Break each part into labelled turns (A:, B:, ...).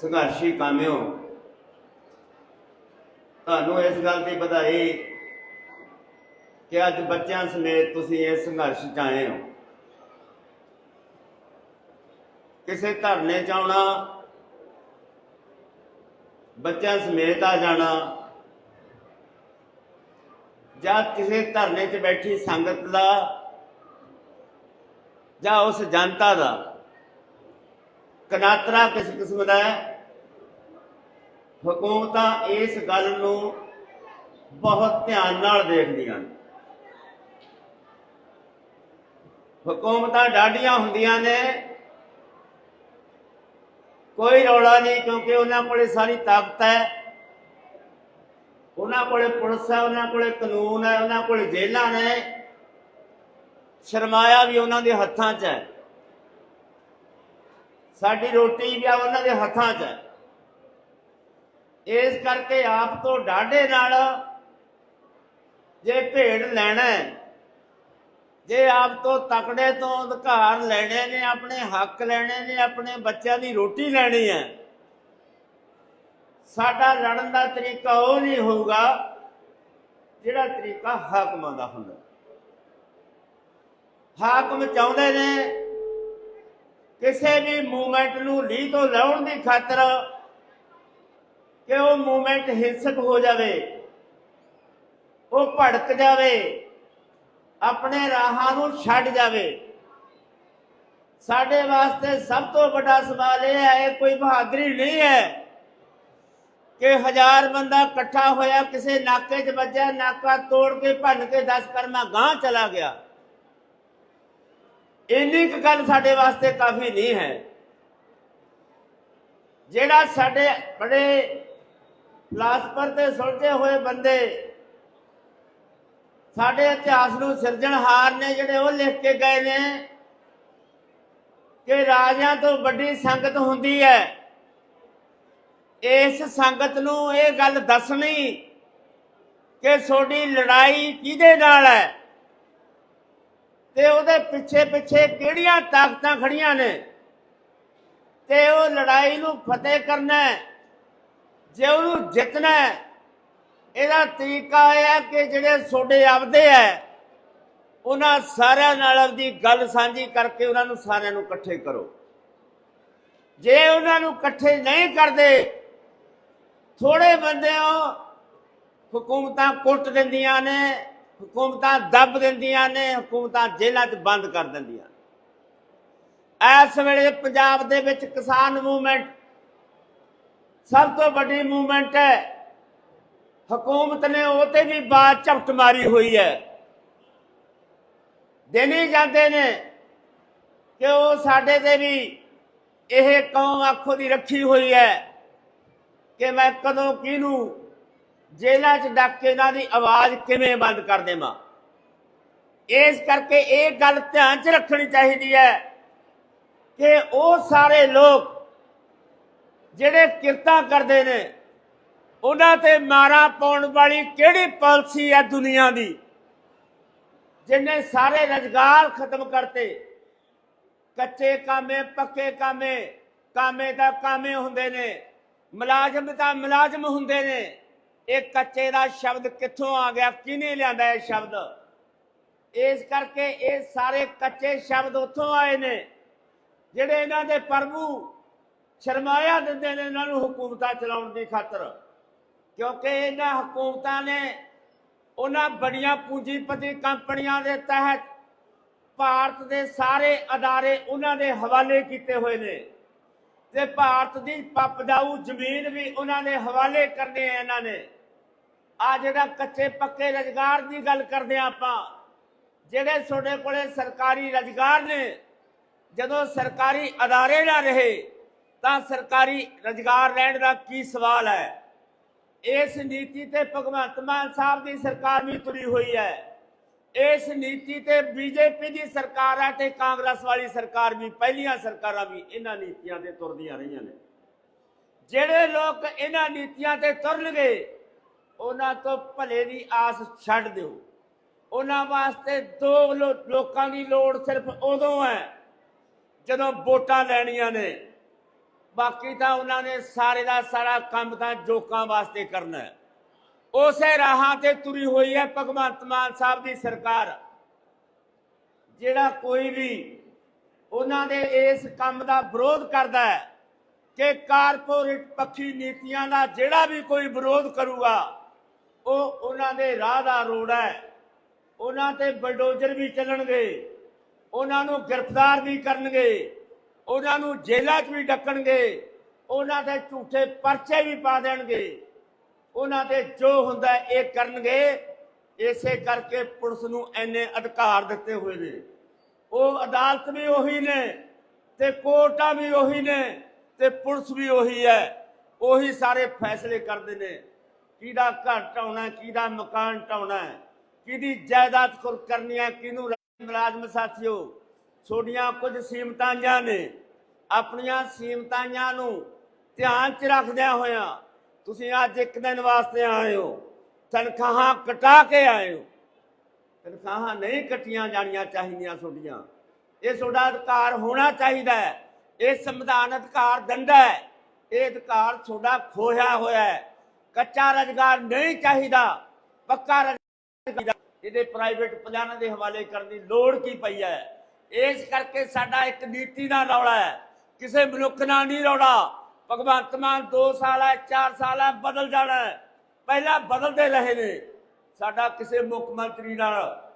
A: ਸੰਘਰਸ਼ੀ ਕਾਮਿਓ। ਤੁਹਾਨੂੰ ਇਸ ਗੱਲ ਦੀ ਵਧਾਈ ਕਿ ਅੱਜ ਬੱਚਿਆਂ ਸਮੇਤ ਤੁਸੀਂ ਇਸ ਸੰਘਰਸ਼ 'ਚ ਆਏ ਹੋ। ਕਿਸੇ ਧਰਨੇ 'ਚ ਆਉਣਾ, ਬੱਚਿਆਂ ਸਮੇਤ ਆ ਜਾਣਾ, ਜਾਂ ਕਿਸੇ ਧਰਨੇ 'ਚ ਬੈਠੀ ਸੰਗਤ ਦਾ, ਜਾਂ ਉਸ ਜਨਤਾ ਦਾ, ਕਨਾਤਰਾ ਕਿਸ ਕਿਸਮ ਦਾ ਹੈ? ਹਕੂਮਤਾਂ ਇਸ ਗੱਲ ਨੂੰ ਬਹੁਤ ਧਿਆਨ ਨਾਲ ਦੇਖਦੀਆਂ ਨੇ। ਹਕੂਮਤਾਂ ਡਾਢੀਆਂ ਹੁੰਦੀਆਂ ਨੇ। ਕੋਈ ਰੌਲਾ ਨਹੀਂ ਕਿਉਂਕਿ ਉਹਨਾਂ ਕੋਲੇ ਸਾਰੀ ਤਾਕਤ ਹੈ। ਉਹਨਾਂ ਕੋਲੇ ਪੁਲਿਸ ਹੈ, ਉਹਨਾਂ ਕੋਲੇ ਕਾਨੂੰਨ ਹੈ, ਉਹਨਾਂ ਕੋਲੇ ਜੇਲ੍ਹਾਂ ਨੇ। ਸ਼ਰਮਾਇਆ ਵੀ ਉਹਨਾਂ ਦੇ ਹੱਥਾਂ 'ਚ ਹੈ। ਸਾਡੀ ਰੋਟੀ ਵੀ ਆ ਉਹਨਾਂ ਦੇ ਹੱਥਾਂ 'ਚ ਹੈ। ਇਸ ਕਰਕੇ ਆਪ ਤੋਂ ਡਾਢੇ ਨਾਲ ਜੇ ਭੇਡ ਲੈਣਾ ਜੇ ਆਪ ਤੋਂ ਤਕੜੇ ਤੋਂ ਅਧਿਕਾਰ ਲੈਣੇ ਨੇ, ਆਪਣੇ ਹੱਕ ਲੈਣੇ ਨੇ, ਆਪਣੇ ਬੱਚਿਆਂ ਦੀ ਰੋਟੀ ਲੈਣੀ ਹੈ, ਸਾਡਾ ਲੜਨ ਦਾ ਤਰੀਕਾ ਉਹ ਨਹੀਂ ਹੋਊਗਾ ਜਿਹੜਾ ਤਰੀਕਾ ਹਾਕਮਾਂ ਦਾ ਹੁੰਦਾ। ਹਾਕਮ ਚਾਹੁੰਦੇ ਨੇ ਕਿਸੇ ਵੀ ਮੂਵਮੈਂਟ ਨੂੰ ਲੀਹ ਤੋਂ ਲਾਉਣ ਦੀ ਖਾਤਰ ਕਿ ਉਹ ਮੂਵਮੈਂਟ ਹਿੰਸਕ ਹੋ ਜਾਵੇ, ਉਹ ਭੜਕ ਜਾਵੇ, ਆਪਣੇ ਰਾਹਾਂ ਨੂੰ ਛੱਡ ਜਾਵੇ। ਸਾਡੇ ਵਾਸਤੇ ਸਭ ਤੋਂ ਵੱਡਾ ਸਵਾਲ ਇਹ ਹੈ, ਇਹ ਕੋਈ ਬਹਾਦਰੀ ਨਹੀਂ ਹੈ ਕਿ ਹਜ਼ਾਰ ਬੰਦਾ ਇਕੱਠਾ ਹੋਇਆ, ਕਿਸੇ ਨਾਕੇ 'ਚ ਵੱਜਿਆ, ਨਾਕਾ ਤੋੜ ਕੇ, ਭੰਨ ਕੇ 10 ਕਰਮਾ ਗਾਂ ਚਲਾ ਗਿਆ। ਇੰਨੀ ਕੁ ਗੱਲ ਸਾਡੇ ਵਾਸਤੇ ਕਾਫੀ ਨਹੀਂ ਹੈ। ਜਿਹੜਾ ਸਾਡੇ ਬੜੇ ਫਲਾਸਫਰ ਤੇ ਸੁਲਝੇ ਹੋਏ ਬੰਦੇ ਸਾਡੇ ਇਤਿਹਾਸ ਨੂੰ ਸਿਰਜਣਹਾਰ ਨੇ ਜਿਹੜੇ ਉਹ ਲਿਖ ਕੇ ਗਏ ਨੇ ਕਿ ਰਾਜਿਆਂ ਤੋਂ ਵੱਡੀ ਸੰਗਤ ਹੁੰਦੀ ਹੈ। ਇਸ ਸੰਗਤ ਨੂੰ ਇਹ ਗੱਲ ਦੱਸਣੀ ਕਿ ਤੁਹਾਡੀ ਲੜਾਈ ਕਿਹਦੇ ਨਾਲ ਹੈ ਤੇ ਉਹਦੇ ਪਿੱਛੇ ਪਿੱਛੇ ਕਿਹੜੀਆਂ ਤਾਕਤਾਂ ਖੜੀਆਂ ਨੇ ਤੇ ਉਹ ਲੜਾਈ ਨੂੰ ਫਤਿਹ ਕਰਨਾ ਹੈ। ਜੇ ਉਹਨੂੰ ਜਿੱਤਣਾ ਇਹਦਾ ਤਰੀਕਾ ਇਹ ਹੈ ਕਿ ਜਿਹੜੇ ਤੁਹਾਡੇ ਆਪਦੇ ਹੈ, ਉਹਨਾਂ ਸਾਰਿਆਂ ਨਾਲ ਆਪਦੀ ਗੱਲ ਸਾਂਝੀ ਕਰਕੇ ਉਹਨਾਂ ਨੂੰ ਸਾਰਿਆਂ ਨੂੰ ਇਕੱਠੇ ਕਰੋ। ਜੇ ਉਹਨਾਂ ਨੂੰ ਇਕੱਠੇ ਨਹੀਂ ਕਰਦੇ ਥੋੜੇ ਬੰਦਿਆਂ ਹਕੂਮਤਾਂ ਕੁੱਟ ਦਿੰਦੀਆਂ ਨੇ, ਹਕੂਮਤਾਂ ਦੱਬ ਦਿੰਦੀਆਂ ਨੇ, ਹਕੂਮਤਾਂ ਜੇਲ੍ਹਾਂ 'ਚ ਬੰਦ ਕਰ ਦਿੰਦੀਆਂ। ਇਸ ਵੇਲੇ ਪੰਜਾਬ ਦੇ ਵਿੱਚ ਕਿਸਾਨ ਮੂਵਮੈਂਟ ਸਭ ਤੋਂ ਵੱਡੀ ਮੂਵਮੈਂਟ ਹੈ। ਹਕੂਮਤ ਨੇ ਉਹ ਤੇ ਵੀ ਬਾਤ ਝਪਟ ਮਾਰੀ ਹੋਈ ਹੈ। ਦੇਣੀ ਜਾਂਦੇ ਨੇ ਕਿ ਉਹ ਸਾਡੇ ਤੇ ਵੀ ਇਹ ਕੌਮ ਆਖੋ ਦੀ ਰੱਖੀ ਹੋਈ ਹੈ ਕਿ ਮੈਂ ਕਦੋਂ ਕਿਹਨੂੰ ਜੇਲ੍ਹਾਂ 'ਚ ਡੱਕ ਕੇ ਇਹਨਾਂ ਦੀ ਆਵਾਜ਼ ਕਿਵੇਂ ਬੰਦ ਕਰ ਦੇਵਾਂ। ਇਸ ਕਰਕੇ ਇਹ ਗੱਲ ਧਿਆਨ 'ਚ ਰੱਖਣੀ ਚਾਹੀਦੀ ਹੈ ਕਿ ਉਹ ਸਾਰੇ ਲੋਕ ਜਿਹੜੇ ਕਿਰਤਾਂ ਕਰਦੇ ਨੇ, ਉਹਨਾਂ ਤੇ ਮਾਰਾ ਪਾਉਣ ਵਾਲੀ ਕਿਹੜੀ ਪਾਲਿਸੀ ਹੈ ਦੁਨੀਆ ਦੀ? ਜਿਹਨੇ ਸਾਰੇ ਰੁਜ਼ਗਾਰ ਖਤਮ ਕਰਤੇ, ਕੱਚੇ ਕਾਮੇ, ਪੱਕੇ ਕਾਮੇ ਕਾਮੇ ਦਾ ਕਾਮੇ ਹੁੰਦੇ ਨੇ, ਮੁਲਾਜ਼ਮ ਤਾਂ ਮੁਲਾਜ਼ਮ ਹੁੰਦੇ ਨੇ, ਇਹ ਕੱਚੇ ਦਾ ਸ਼ਬਦ ਕਿੱਥੋਂ ਆ ਗਿਆ, ਕਿਹਨੇ ਲਿਆਂਦਾ ਇਹ ਸ਼ਬਦ? ਇਸ ਕਰਕੇ ਇਹ ਸਾਰੇ ਕੱਚੇ ਸ਼ਬਦ ਉੱਥੋਂ ਆਏ ਨੇ, ਜਿਹੜੇ ਇਹਨਾਂ ਦੇ ਪ੍ਰਭੂ ਸ਼ਰਮਾਇਆ ਦਿੰਦੇ ਨੇ ਇਹਨਾਂ ਨੂੰ ਹਕੂਮਤਾਂ ਚਲਾਉਣ ਦੀ ਖਾਤਰ। ਕਿਉਂਕਿ ਇਹਨਾਂ ਹਕੂਮਤਾਂ ਨੇ ਉਹਨਾਂ ਬੜੀਆਂ ਪੂੰਜੀਪਤੀ ਕੰਪਨੀਆਂ ਦੇ ਤਹਿਤ ਭਾਰਤ ਦੇ ਸਾਰੇ ਅਦਾਰੇ ਉਹਨਾਂ ਦੇ ਹਵਾਲੇ ਕੀਤੇ ਹੋਏ ਨੇ। ਤੇ ਭਾਰਤ ਦੀ ਪਪਦਾਊ ਜ਼ਮੀਨ ਵੀ ਉਹਨਾਂ ਦੇ ਹਵਾਲੇ ਕਰਨੇ ਆ ਇਹਨਾਂ ਨੇ। ਆ ਜਿਹੜਾ ਕੱਚੇ ਪੱਕੇ ਰੁਜ਼ਗਾਰ ਦੀ ਗੱਲ ਕਰਦੇ ਆ ਆਪਾਂ, ਜਿਹੜੇ ਤੁਹਾਡੇ ਕੋਲੇ ਸਰਕਾਰੀ ਰੁਜ਼ਗਾਰ ਨੇ, ਜਦੋਂ ਸਰਕਾਰੀ ਅਦਾਰੇ ਨਾ ਰਹੇ ਤਾਂ ਸਰਕਾਰੀ ਰੁਜ਼ਗਾਰ ਲੈਣ ਦਾ ਕੀ ਸਵਾਲ ਹੈ? ਇਸ ਨੀਤੀ ਤੇ ਭਗਵੰਤ ਮਾਨ ਸਾਹਿਬ ਦੀ ਸਰਕਾਰ ਵੀ ਤੁਰੀ ਹੋਈ ਹੈ। ਇਸ ਨੀਤੀ ਤੇ ਬੀਜੇਪੀ ਦੀ ਸਰਕਾਰ ਹੈ ਤੇ ਕਾਂਗਰਸ ਵਾਲੀ ਸਰਕਾਰ ਵੀ, ਪਹਿਲੀਆਂ ਸਰਕਾਰਾਂ ਵੀ ਇਹਨਾਂ ਨੀਤੀਆਂ ਤੇ ਤੁਰਦੀਆਂ ਰਹੀਆਂ ਨੇ। ਜਿਹੜੇ ਲੋਕ ਇਹਨਾਂ ਨੀਤੀਆਂ ਤੇ ਤੁਰਨਗੇ, ਉਹਨਾਂ ਤੋਂ ਭਲੇ ਦੀ ਆਸ ਛੱਡ ਦਿਓ। ਉਹਨਾਂ ਵਾਸਤੇ ਦੋ ਲੋ- ਲੋਕਾਂ ਦੀ ਲੋੜ ਸਿਰਫ ਉਦੋਂ ਹੈ, ਜਦੋਂ ਵੋਟਾਂ ਲੈਣੀਆਂ ਨੇ। ਬਾਕੀ ਤਾਂ ਉਹਨਾਂ ਨੇ ਸਾਰੇ ਦਾ ਸਾਰਾ ਕੰਮ ਤਾਂ ਜੋਕਾਂ ਵਾਸਤੇ ਕਰਨਾ ਹੈ। ਉਸੇ ਰਾਹਾਂ ਤੇ ਤੁਰੀ ਹੋਈ ਹੈ ਭਗਵੰਤ ਮਾਨ ਸਾਹਿਬ ਦੀ ਸਰਕਾਰ। ਜਿਹੜਾ ਕੋਈ ਵੀ ਉਹਨਾਂ ਦੇ ਇਸ ਕੰਮ ਦਾ ਵਿਰੋਧ ਕਰਦਾ ਹੈ ਕਿ ਕਾਰਪੋਰੇਟ ਪੱਖੀ ਨੀਤੀਆਂ ਦਾ ਜਿਹੜਾ ਵੀ ਕੋਈ ਵਿਰੋਧ ਕਰੂਗਾ, ਉਹ ਉਹਨਾਂ ਦੇ ਰਾਹ ਦਾ ਰੋੜ ਹੈ। ਉਹਨਾਂ ਤੇ ਬਲਡੋਜ਼ਰ ਵੀ ਚੱਲਣਗੇ, ਉਹਨਾਂ ਨੂੰ ਗ੍ਰਿਫਤਾਰ ਵੀ ਕਰਨਗੇ। ਉਹਨਾਂ ਨੂੰ ਜੇਲ੍ਹਾਂ 'ਚ ਵੀ ਡੱਕਣਗੇ, ਉਹਨਾਂ ਦੇ ਝੂਠੇ ਪਰਚੇ ਵੀ ਪਾ ਦੇਣਗੇ। ਉਹਨਾਂ ਦੇ ਜੋ ਹੁੰਦਾ ਇਹ ਕਰਨਗੇ। ਇਸੇ ਕਰਕੇ ਪੁਲਿਸ ਨੂੰ ਐਨੇ ਅਧਿਕਾਰ ਦਿੱਤੇ ਹੋਏ ਨੇ। ਉਹ ਅਦਾਲਤ ਵੀ ਉਹੀ ਨੇ ਤੇ ਕੋਰਟਾਂ ਵੀ ਉਹੀ ਨੇ ਤੇ ਪੁਲਿਸ ਵੀ ਉਹੀ ਹੈ। ਉਹੀ ਸਾਰੇ ਫੈਸਲੇ ਕਰਦੇ ਨੇ। ਕਿਹਦਾ ਘਰ ਢਾਉਣਾ ਕਿਹਦਾ ਮਕਾਨ ਢਾਉਣਾ ਕਿਹਦੀ ਜਾਇਦਾਦ ਖੁਰ ਕਰਨੀ ਹੈ, ਕਿਹਨੂੰ ਮੁਲਾਜ਼ਮ ਸਾਥੀਓ। ਛੋਡੀਆਂ ਕੁਝ ਸੀਮਤਾਂ ਨੇ। ਆਪਣੀਆਂ ਸੀਮਤਾਂ ਨੂੰ ਧਿਆਨ 'ਚ ਰੱਖਦਿਆਂ ਹੋਇਆਂ ਤੁਸੀਂ ਅੱਜ ਇੱਕ ਦਿਨ ਵਾਸਤੇ ਆਏ ਹੋ। ਤਨਖਾਹਾਂ ਕਟਾ ਕੇ ਆਏ ਹੋ। ਤਨਖਾਹਾਂ ਨਹੀਂ ਕੱਟੀਆਂ ਜਾਣੀਆਂ ਚਾਹੀਦੀਆਂ ਤੁਹਾਡੀਆਂ ਇਹ ਤੁਹਾਡਾ ਅਧਿਕਾਰ ਹੋਣਾ ਚਾਹੀਦਾ ਹੈ। ਇਹ ਸੰਵਿਧਾਨ ਅਧਿਕਾਰ ਦਿੰਦਾ ਹੈ। ਇਹ ਅਧਿਕਾਰ ਤੁਹਾਡਾ ਖੋਇਆ ਹੋਇਆ ਹੈ। ਕੱਚਾ ਰੁਜ਼ਗਾਰ ਨਹੀਂ ਚਾਹੀਦਾ। ਪੱਕਾ ਰੁਜ਼ਗਾਰ ਇਹਦੇ ਪ੍ਰਾਈਵੇਟ ਪਲਾਨਾਂ ਦੇ ਹਵਾਲੇ ਕਰਨ ਦੀ ਲੋੜ ਕੀ ਪਈ ਹੈ? ਇਸ ਕਰਕੇ ਸਾਡਾ ਇੱਕ ਨੀਤੀ ਦਾ ਰੌਲਾ ਹੈ। ਕਿਸੇ ਮਨੁੱਖ ਨਾਲ ਨਹੀਂ ਰੌਲਾ। ਭਗਵੰਤ ਮਾਨ 2 ਸਾਲ ਹੈ 4 ਸਾਲ ਹੈ, ਬਦਲ ਜਾਣਾ ਹੈ। ਪਹਿਲਾਂ ਬਦਲਦੇ ਰਹੇ ਨੇ। ਸਾਡਾ ਕਿਸੇ ਮੁੱਖ ਮੰਤਰੀ ਨਾਲ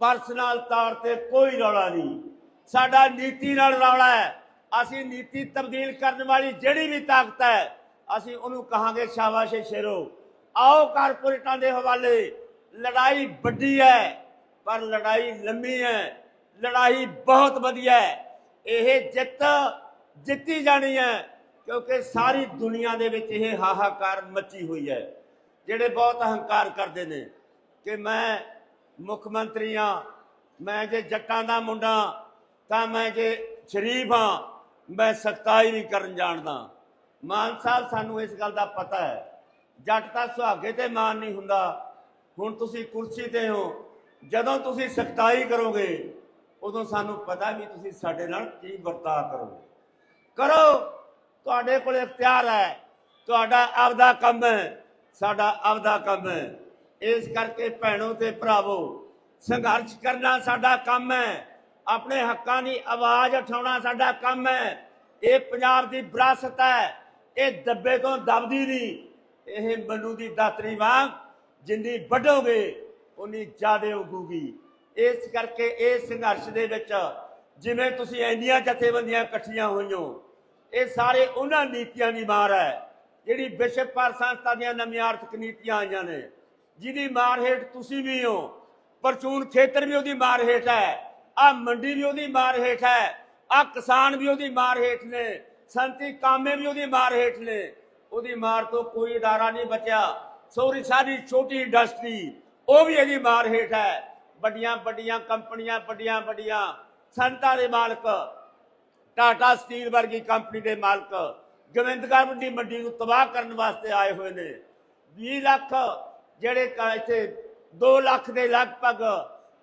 A: ਪਰਸਨਲ ਤੌਰ ਤੇ ਕੋਈ ਰੌਲਾ ਨਹੀਂ। ਸਾਡਾ ਨੀਤੀ ਨਾਲ ਰੌਲਾ ਹੈ। ਅਸੀਂ ਨੀਤੀ ਤਬਦੀਲ ਕਰਨ ਵਾਲੀ ਜਿਹੜੀ ਵੀ ਤਾਕਤ ਹੈ, ਅਸੀਂ ਉਹਨੂੰ ਕਹਾਂਗੇ ਸ਼ਾਬਾਸ਼ ਸ਼ੇਰੋ। ਆਓ ਕਾਰਪੋਰੇਟਾਂ ਦੇ ਹਵਾਲੇ। ਲੜਾਈ ਵੱਡੀ ਹੈ, ਪਰ ਲੜਾਈ ਲੰਮੀ ਹੈ। ਲੜਾਈ ਬਹੁਤ ਵਧੀਆ ਹੈ। ਇਹ ਜਿੱਤ ਜਿੱਤੀ ਜਾਣੀ ਹੈ, ਕਿਉਂਕਿ ਸਾਰੀ ਦੁਨੀਆ ਦੇ ਵਿੱਚ ਇਹ ਹਾਹਾਕਾਰ ਮੱਚੀ ਹੋਈ ਹੈ। ਜਿਹੜੇ ਬਹੁਤ ਹੰਕਾਰ ਕਰਦੇ ਨੇ ਕਿ ਮੈਂ ਮੁੱਖ ਮੰਤਰੀ ਹਾਂ, ਮੈਂ ਜੇ ਜੱਟਾਂ ਦਾ ਮੁੰਡਾ, ਤਾਂ ਮੈਂ ਜੇ ਸ਼ਰੀਫ ਹਾਂ, ਮੈਂ ਸਖਤਾਈ ਨਹੀਂ ਕਰਨ ਜਾਣਦਾ। ਮਾਨ ਸਾਹਿਬ, ਸਾਨੂੰ ਇਸ ਗੱਲ ਦਾ ਪਤਾ ਹੈ। ਜੱਟ ਤਾਂ ਸੁਹਾਗੇ ਤੇ ਮਾਨ ਨਹੀਂ ਹੁੰਦਾ। ਹੁਣ ਤੁਸੀਂ ਕੁਰਸੀ ਤੇ ਹੋ, ਜਦੋਂ ਤੁਸੀਂ ਸਖਤਾਈ ਕਰੋਗੇ ਉਦੋਂ ਸਾਨੂੰ ਪਤਾ ਵੀ ਤੁਸੀਂ ਸਾਡੇ ਨਾਲ ਕੀ ਵਰਤਾਅ ਕਰੋਗੇ। ਕਰੋ, ਤੁਹਾਡੇ ਕੋਲ ਇਖਤਿਆਰ ਹੈ, ਤੁਹਾਡਾ ਆਪਦਾ ਕੰਮ ਹੈ, ਸਾਡਾ ਆਪਦਾ ਕੰਮ ਹੈ। ਇਸ ਕਰਕੇ ਭੈਣੋ ਤੇ ਭਰਾਵੋ, ਸੰਘਰਸ਼ ਕਰਨਾ ਸਾਡਾ ਕੰਮ ਹੈ, ਆਪਣੇ ਹੱਕਾਂ ਦੀ ਆਵਾਜ਼ ਉਠਾਉਣਾ ਸਾਡਾ ਕੰਮ ਹੈ। ਇਹ ਪੰਜਾਬ ਦੀ ਵਿਰਾਸਤ ਹੈ, ਇਹ ਦੱਬੇ ਤੋਂ ਦਬਦੀ ਨਹੀਂ, ਇਹ ਮਨੂ ਦੀ ਦਾਤਰੀ ਵਾਂਗ ਜਿੰਨੀ ਵੱਢੋਗੇ, ਉਨੀ ਜ਼ਿਆਦਾ ਉਗੂਗੀ। ਇਸ ਕਰਕੇ ਇਹ ਸੰਘਰਸ਼ ਦੇ ਵਿੱਚ ਜਿਵੇਂ ਤੁਸੀਂ ਇੰਨੀਆਂ ਜਥੇਬੰਦੀਆਂ ਇਕੱਠੀਆਂ ਹੋਈਆਂ, ਇਹ ਸਾਰੇ ਉਹਨਾਂ ਨੀਤੀਆਂ ਦੀ ਮਾਰ ਹੈ, ਜਿਹੜੀ ਵਿਸ਼ਵ ਭਰ ਸੰਸਥਾ ਦੀਆਂ ਨਵੀਆਂ ਆਰਥਿਕ ਨੀਤੀਆਂ ਆਈਆਂ ਨੇ, ਜਿਹਦੀ ਮਾਰ ਹੇਠ ਤੁਸੀਂ ਵੀ ਹੋ, ਪਰਚੂਨ ਖੇਤਰ ਵੀ ਉਹਦੀ ਮਾਰ ਹੇਠ ਹੈ ਆ ਮੰਡੀ ਵੀ ਉਹਦੀ ਮਾਰ ਹੇਠ ਹੈ ਆ ਕਿਸਾਨ ਵੀ ਉਹਦੀ ਮਾਰ ਹੇਠ ਨੇ, ਸੰਤੀ ਕਾਮੇ ਵੀ ਉਹਦੀ ਮਾਰ ਹੇਠ ਨੇ, ਉਹਦੀ ਮਾਰ ਤੋਂ ਕੋਈ ਇਦਾਰਾ ਨਹੀਂ ਬਚਿਆ, ਸੋਰੀ ਸਾਰੀ ਛੋਟੀ ਇੰਡਸਟਰੀ, ਉਹ ਵੀ ਇਹਦੀ ਮਾਰ ਹੇਠ ਹੈ। ਵੱਡੀਆਂ ਵੱਡੀਆਂ ਕੰਪਨੀਆਂ, ਵੱਡੀਆਂ ਵੱਡੀਆਂ ਸੰਤਾਂ ਦੇ ਮਾਲਕ, ਟਾਟਾ ਸਟੀਲ ਵਰਗੀ ਕੰਪਨੀ ਦੇ ਮਾਲਕ, ਗੋਬਿੰਦਗੜ੍ਹ ਦੀ ਮੰਡੀ ਨੂੰ ਤਬਾਹ ਕਰਨ ਵਾਸਤੇ ਆਏ ਹੋਏ ਨੇ। 20 ਲੱਖ ਜਿਹੜੇ ਕ- ਇੱਥੇ 2 ਲੱਖ ਦੇ ਲਗਭਗ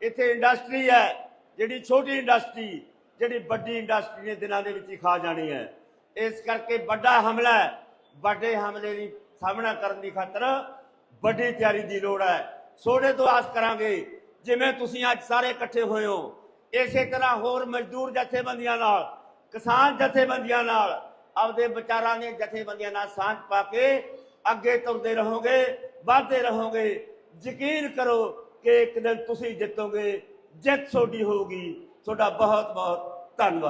A: ਇੱਥੇ ਇੰਡਸਟਰੀ ਹੈ, ਜਿਹੜੀ ਛੋਟੀ ਇੰਡਸਟਰੀ, ਜਿਹੜੀ ਵੱਡੀ ਇੰਡਸਟਰੀ ਨੇ, ਦਿਨਾਂ ਦੇ ਵਿੱਚ ਹੀ ਖਾ ਜਾਣੀ ਹੈ। ਇਸ ਕਰਕੇ ਵੱਡਾ ਹਮਲਾ ਹੈ। ਵੱਡੇ ਹਮਲੇ ਦੀ ਸਾਹਮਣਾ ਕਰਨ ਦੀ ਖਾਤਰ ਵੱਡੀ ਤਿਆਰੀ ਦੀ ਲੋੜ ਹੈ। ਸੋਡੇ ਤੋਂ ਆਸ ਕਰਾਂਗੇ। ਜਿਵੇਂ ਤੁਸੀਂ ਅੱਜ ਸਾਰੇ ਇਕੱਠੇ ਹੋਏ ਹੋ, ਇਸੇ ਤਰ੍ਹਾਂ ਹੋਰ ਮਜ਼ਦੂਰ ਜਥੇਬੰਦੀਆਂ ਨਾਲ, ਕਿਸਾਨ ਜਥੇਬੰਦੀਆਂ ਨਾਲ, ਆਪਦੇ ਵਿਚਾਰਾਂ ਦੀਆਂ ਜਥੇਬੰਦੀਆਂ ਨਾਲ ਸਾਂਝ ਪਾ ਕੇ ਅੱਗੇ ਤੁਰਦੇ ਰਹੋਗੇ, ਵਧਦੇ ਰਹੋਗੇ। ਯਕੀਨ ਕਰੋ ਕਿ ਇੱਕ ਦਿਨ ਤੁਸੀਂ ਜਿੱਤੋਗੇ, ਜਿੱਤ ਤੁਹਾਡੀ ਹੋਊਗੀ। ਤੁਹਾਡਾ ਬਹੁਤ ਬਹੁਤ ਧੰਨਵਾਦ।